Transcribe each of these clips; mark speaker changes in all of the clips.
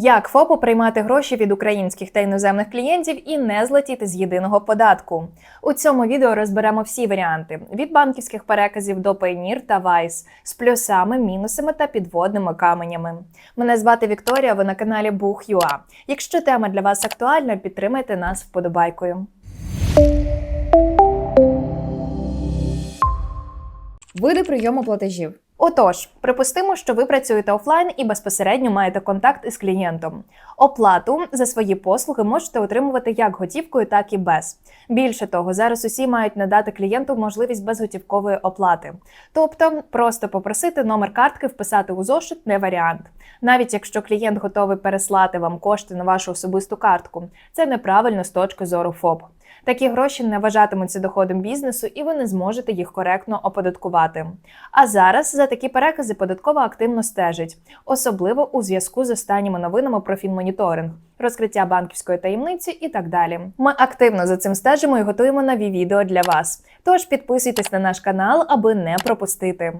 Speaker 1: Як ФОПу приймати гроші від українських та іноземних клієнтів і не злетіти з єдиного податку? У цьому відео розберемо всі варіанти: від банківських переказів до Payoneer та Wise з плюсами, мінусами та підводними каменями. Мене звати Вікторія. Ви на каналі Бух.ua. Якщо тема для вас актуальна, підтримайте нас вподобайкою.
Speaker 2: Види прийому платежів.
Speaker 1: Отож, припустимо, що ви працюєте офлайн і безпосередньо маєте контакт із клієнтом. Оплату за свої послуги можете отримувати як готівкою, так і без. Більше того, зараз усі мають надати клієнту можливість безготівкової оплати. Тобто, просто попросити номер картки вписати у зошит не варіант. Навіть якщо клієнт готовий переслати вам кошти на вашу особисту картку, це неправильно з точки зору ФОП. Такі гроші не вважатимуться доходом бізнесу, і ви не зможете їх коректно оподаткувати. А зараз за такі перекази податкова активно стежить, особливо у зв'язку з останніми новинами про фінмоніторинг, розкриття банківської таємниці і так далі. Ми активно за цим стежимо і готуємо нові відео для вас. Тож підписуйтесь на наш канал, аби не пропустити.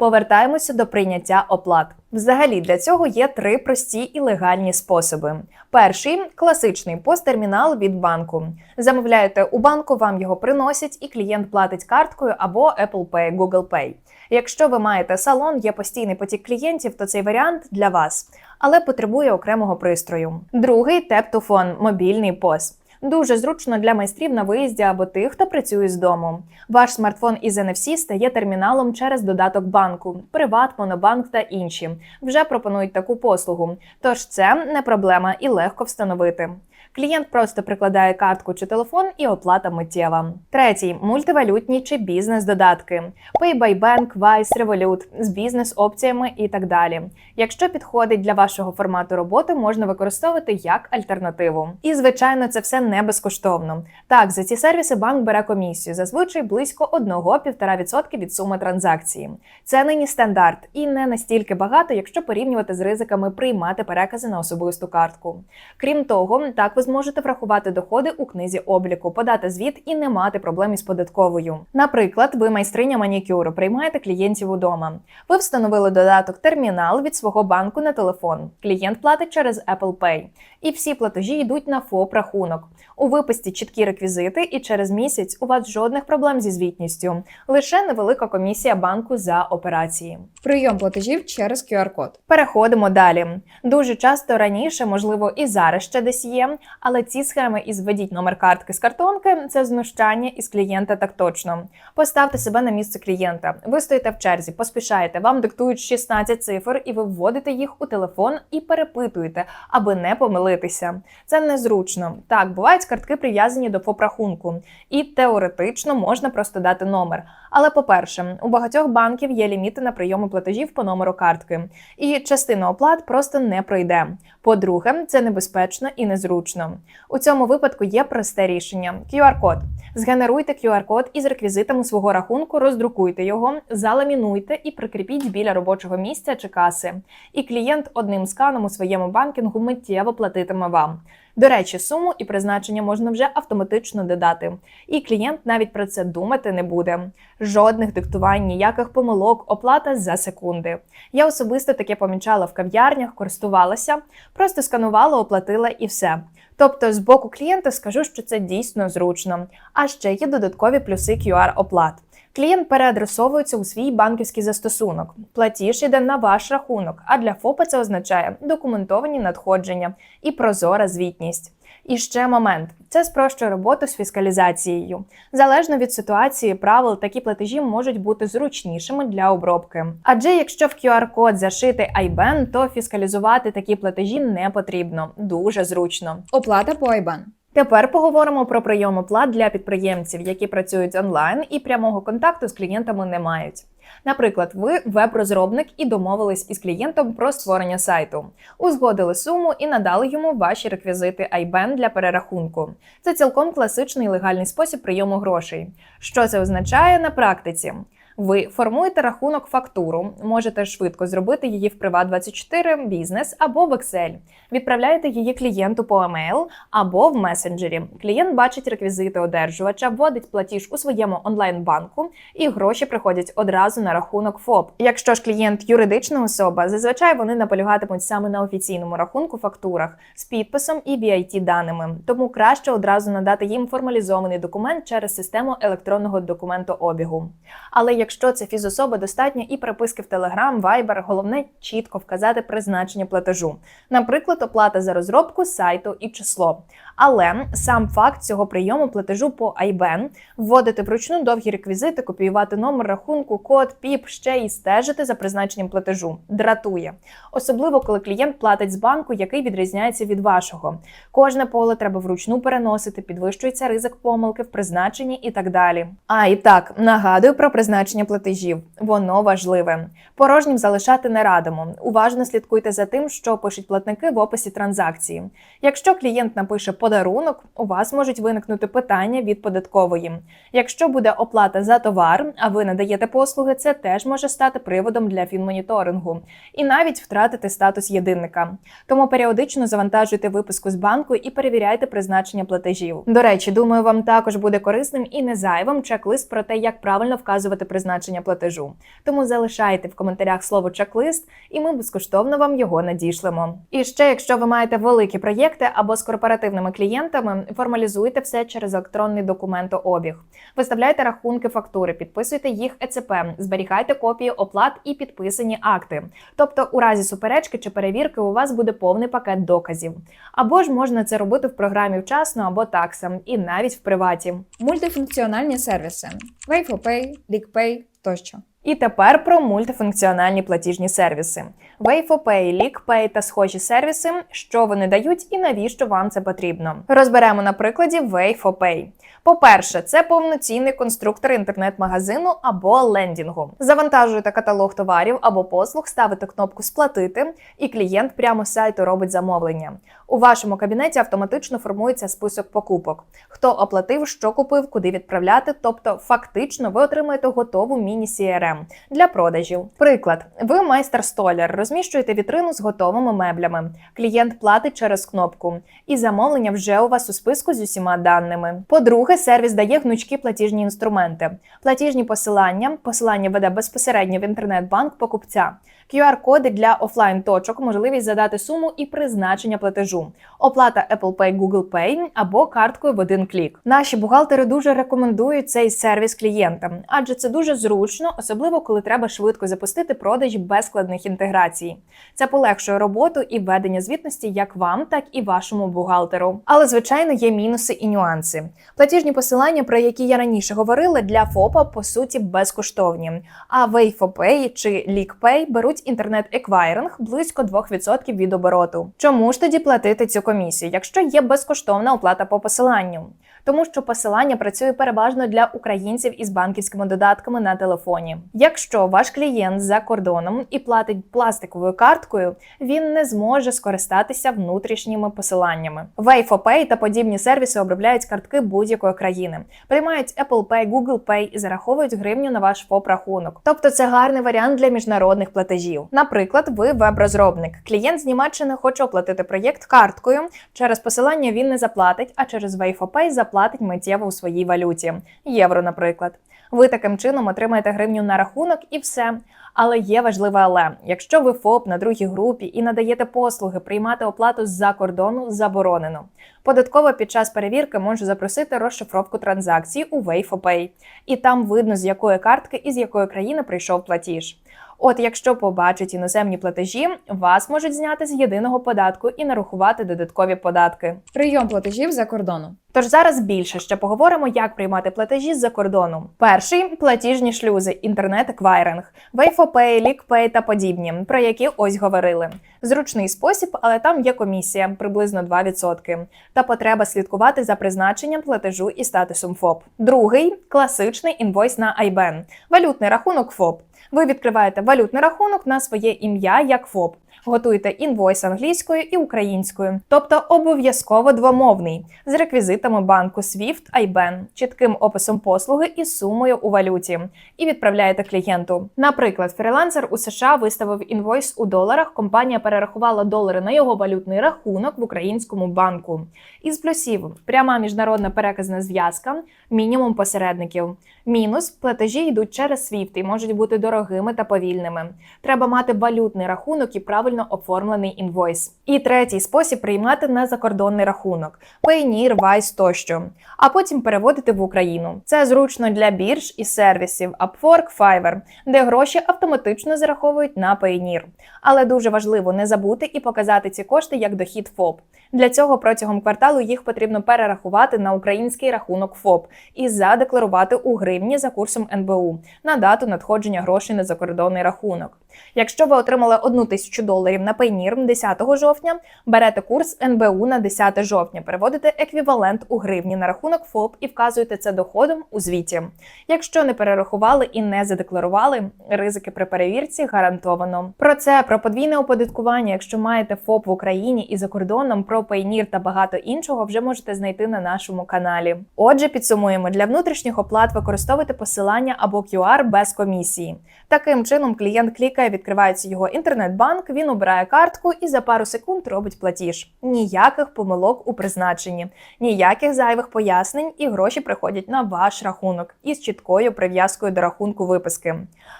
Speaker 1: Повертаємося до прийняття оплат. Взагалі для цього є три прості і легальні способи. Перший класичний посттермінал від банку. Замовляєте у банку, вам його приносять, і клієнт платить карткою або Apple Pay, Google Pay. Якщо ви маєте салон, є постійний потік клієнтів, то цей варіант для вас, але потребує окремого пристрою. Другий теп-то-фон – мобільний POS. Дуже зручно для майстрів на виїзді або тих, хто працює з дому. Ваш смартфон із NFC стає терміналом через додаток банку, Приват, Монобанк та інші. Вже пропонують таку послугу. Тож це не проблема і легко встановити. Клієнт просто прикладає картку чи телефон, і оплата миттєва. Третій мультивалютні чи бізнес-додатки: Pay by Bank, Wise, Revolut з бізнес-опціями і так далі. Якщо підходить для вашого формату роботи, можна використовувати як альтернативу. І звичайно, це все не безкоштовно. Так, за ці сервіси банк бере комісію, зазвичай близько 1-1,5% від суми транзакції. Це нині стандарт і не настільки багато, якщо порівнювати з ризиками приймати перекази на особисту картку. Крім того, так ви зможете врахувати доходи у книзі обліку, подати звіт і не мати проблем із податковою. Наприклад, ви майстриня манікюру, приймаєте клієнтів удома. Ви встановили додаток термінал від свого банку на телефон. Клієнт платить через Apple Pay. І всі платежі йдуть на ФОП рахунок. У виписці чіткі реквізити, і через місяць у вас жодних проблем зі звітністю, лише невелика комісія банку за операції.
Speaker 2: Прийом платежів через QR-код.
Speaker 1: Переходимо далі. Дуже часто раніше, можливо, і зараз ще десь є, але ці схеми із введіть номер картки з картонки це знущання із клієнта так точно. Поставте себе на місце клієнта. Ви стоїте в черзі, поспішаєте, вам диктують 16 цифр, і ви вводите їх у телефон і перепитуєте, аби не помилитися. Це незручно. Так, бувають картки прив'язані до ФОП-рахунку, і теоретично можна просто дати номер. Але по-перше, у багатьох банків є ліміти на прийоми платежів по номеру картки, і частина оплат просто не пройде. По-друге, це небезпечно і незручно. У цьому випадку є просте рішення: QR-код. Згенеруйте QR-код із реквізитами свого рахунку, роздрукуйте його, заламінуйте і прикріпіть біля робочого місця чи каси. І клієнт одним сканом у своєму банкінгу миттєво платитиме вам. До речі, суму і призначення можна вже автоматично додати, і клієнт навіть про це думати не буде. Жодних диктувань, ніяких помилок, оплата за секунди. Я особисто таке помічала в кав'ярнях, користувалася, просто сканувала, оплатила і все. Тобто, з боку клієнта скажу, що це дійсно зручно. А ще є додаткові плюси QR-оплат. Клієнт переадресовується у свій банківський застосунок. Платіж іде на ваш рахунок, а для ФОПа це означає документовані надходження і прозора звітність. І ще момент: це спрощує роботу з фіскалізацією. Залежно від ситуації, правил, такі платежі можуть бути зручнішими для обробки. Адже якщо в QR-код зашити IBAN, то фіскалізувати такі платежі не потрібно. Дуже зручно.
Speaker 2: Оплата по IBAN.
Speaker 1: Тепер поговоримо про прийом оплат для підприємців, які працюють онлайн і прямого контакту з клієнтами не мають. Наприклад, ви веб-розробник і домовились із клієнтом про створення сайту, узгодили суму і надали йому ваші реквізити IBAN для перерахунку. Це цілком класичний легальний спосіб прийому грошей. Що це означає на практиці? Ви формуєте рахунок фактуру, можете швидко зробити її в Privat24 бізнес або в Excel. Відправляєте її клієнту по емейл або в месенджері. Клієнт бачить реквізити одержувача, вводить платіж у своєму онлайн-банку, і гроші приходять одразу на рахунок ФОП. Якщо ж клієнт юридична особа, зазвичай вони наполягатимуть саме на офіційному рахунку фактурах з підписом і vit даними. Тому краще одразу надати їм формалізований документ через систему електронного документообігу. Але якщо це фізособа, достатньо і переписки в Telegram, Viber, головне чітко вказати призначення платежу, наприклад, оплата за розробку сайту і число. Але сам факт цього прийому платежу по IBAN вводити вручну довгі реквізити, копіювати номер рахунку, код, піп, ще й стежити за призначенням платежу дратує, особливо коли клієнт платить з банку, який відрізняється від вашого. Кожне поле треба вручну переносити, підвищується ризик помилки в призначенні і так далі. А і так нагадую про призначення платежів. Воно важливе. Порожнім залишати не радимо. Уважно слідкуйте за тим, що пишуть платники в описі транзакції. Якщо клієнт напише подарунок, у вас можуть виникнути питання від податкової. Якщо буде оплата за товар, а ви надаєте послуги, це теж може стати приводом для фінмоніторингу і навіть втратити статус єдинника. Тому періодично завантажуйте виписку з банку і перевіряйте призначення платежів. До речі, думаю, вам також буде корисним і не зайвим чек-лист про те, як правильно вказувати призначення платежу. Тому залишайте в коментарях слово чек-лист, і ми безкоштовно вам його надішлемо. І ще, якщо ви маєте великі проєкти або з корпоративними клієнтами, формалізуйте все через електронний документообіг. Виставляйте рахунки фактури, підписуйте їх ЕЦП, зберігайте копії оплат і підписані акти. Тобто, у разі суперечки чи перевірки у вас буде повний пакет доказів. Або ж можна це робити в програмі вчасно або такса, і навіть в приваті.
Speaker 2: Мультифункціональні сервіси WayForPay, LeakPay тощо.
Speaker 1: І тепер про мультифункціональні платіжні сервіси. WayForPay, LeakPay та схожі сервіси, що вони дають і навіщо вам це потрібно. Розберемо на прикладі WayForPay. По-перше, це повноцінний конструктор інтернет-магазину або лендінгу. Завантажуєте каталог товарів або послуг, ставите кнопку Сплатити, і клієнт прямо з сайту робить замовлення. У вашому кабінеті автоматично формується список покупок. Хто оплатив, що купив, куди відправляти. Тобто, фактично, ви отримаєте готову міні-CRM для продажів. Приклад, ви майстер-столяр, розміщуєте вітрину з готовими меблями. Клієнт платить через кнопку, і замовлення вже у вас у списку з усіма даними. По-друге, сервіс дає гнучкі платіжні інструменти, платіжні посилання. Посилання веде безпосередньо в інтернет-банк покупця. QR-коди для офлайн точок, можливість задати суму і призначення платежу, оплата Apple Pay, Google Pay або карткою в один клік. Наші бухгалтери дуже рекомендують цей сервіс клієнтам, адже це дуже зручно, особливо коли треба швидко запустити продаж без складних інтеграцій. Це полегшує роботу і ведення звітності як вам, так і вашому бухгалтеру. Але звичайно є мінуси і нюанси. Платіжні посилання, про які я раніше говорила, для ФОПа по суті безкоштовні. А WayForPay чи LeakPay беруть інтернет-еквайринг близько 2% від обороту. Чому ж тоді платити цю комісію, якщо є безкоштовна оплата по посиланню? Тому що посилання працює переважно для українців із банківськими додатками на телефоні. Якщо ваш клієнт за кордоном і платить пластиковою карткою, він не зможе скористатися внутрішніми посиланнями. WayForPay та подібні сервіси обробляють картки будь-якої країни, приймають Apple Pay, Google Pay і зараховують гривню на ваш ФОП-рахунок. Тобто це гарний варіант для міжнародних платежів. Наприклад, ви веб-розробник. Клієнт з Німеччини хоче оплатити проєкт карткою. Через посилання він не заплатить, а через WayForPay заплатить миттєво у своїй валюті євро, наприклад. Ви таким чином отримаєте гривню на рахунок і все. Але є важливе але якщо ви ФОП на другій групі і надаєте послуги, приймати оплату з-за кордону заборонено. Податкова під час перевірки може запросити розшифровку транзакцій у WayForPay. і там видно з якої картки і з якої країни прийшов платіж. От якщо побачать іноземні платежі, вас можуть зняти з єдиного податку і нарахувати додаткові податки.
Speaker 2: Прийом платежів за кордону.
Speaker 1: Тож зараз більше ще поговоримо, як приймати платежі з-за кордону. Перший платіжні шлюзи, інтернет-еквайринг, WayForPay, LeakPay та подібні, про які ось говорили. Зручний спосіб, але там є комісія приблизно 2%, та потреба слідкувати за призначенням платежу і статусом ФОП. Другий класичний інвойс на IBAN, валютний рахунок ФОП. Ви відкриваєте валютний рахунок на своє ім'я як ФОП. Готуєте інвойс англійською і українською, тобто обов'язково двомовний з реквізитами банку SWIFT, IBAN, чітким описом послуги і сумою у валюті, і відправляєте клієнту. Наприклад, фрілансер у США виставив інвойс у доларах. Компанія перерахувала долари на його валютний рахунок в українському банку. Із плюсів пряма міжнародна переказна зв'язка, мінімум посередників. Мінус платежі йдуть через SWIFT і можуть бути дорогими та повільними. Треба мати валютний рахунок і правильно оформлений інвойс. І третій спосіб приймати на закордонний рахунок Payoneer, Wise тощо, а потім переводити в Україну. Це зручно для бірж і сервісів Upwork, Fiverr, де гроші автоматично зараховують на Payoneer. Але дуже важливо не забути і показати ці кошти як дохід ФОП. Для цього протягом кварталу їх потрібно перерахувати на український рахунок ФОП і задекларувати у гривні за курсом НБУ на дату надходження грошей на закордонний рахунок. Якщо ви отримали 1 тисячу доларів на Payoneer 10 жовтня, берете курс НБУ на 10 жовтня, переводите еквівалент у гривні на рахунок ФОП і вказуєте це доходом у звіті. Якщо не перерахували і не задекларували, ризики при перевірці гарантовано. Про це про подвійне оподаткування, якщо маєте ФОП в Україні і за кордоном, про Payoneer та багато іншого вже можете знайти на нашому каналі. Отже, підсумуємо для внутрішніх оплат використовуйте посилання або QR без комісії. Таким чином, клієнт клікає, відкривається його інтернет-банк, він обирає картку і за пару секунд робить платіж. Ніяких помилок у призначенні, ніяких зайвих пояснень, і гроші приходять на ваш рахунок із чіткою прив'язкою до рахунку виписки.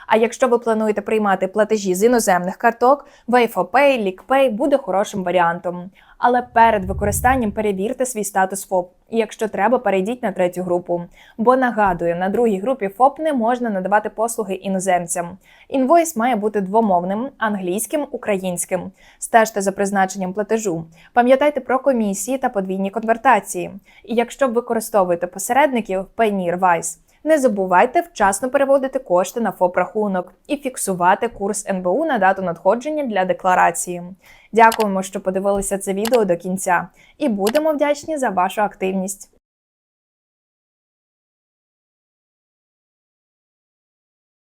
Speaker 1: А якщо ви плануєте приймати платежі з іноземних карток, Wayfopay, LeakPay буде хорошим варіантом. Але перед використанням перевірте свій статус ФОП. І якщо треба, перейдіть на третю групу. Бо нагадую, на другій групі ФОП не можна надавати послуги іноземцям. Інвойс має бути двомовним англійським, українським. Стежте за призначенням платежу. Пам'ятайте про комісії та подвійні конвертації. І якщо використовуєте посередників Payoneer, Wise, не забувайте вчасно переводити кошти на ФОП рахунок і фіксувати курс НБУ на дату надходження для декларації. Дякуємо, що подивилися це відео до кінця, і будемо вдячні за вашу активність.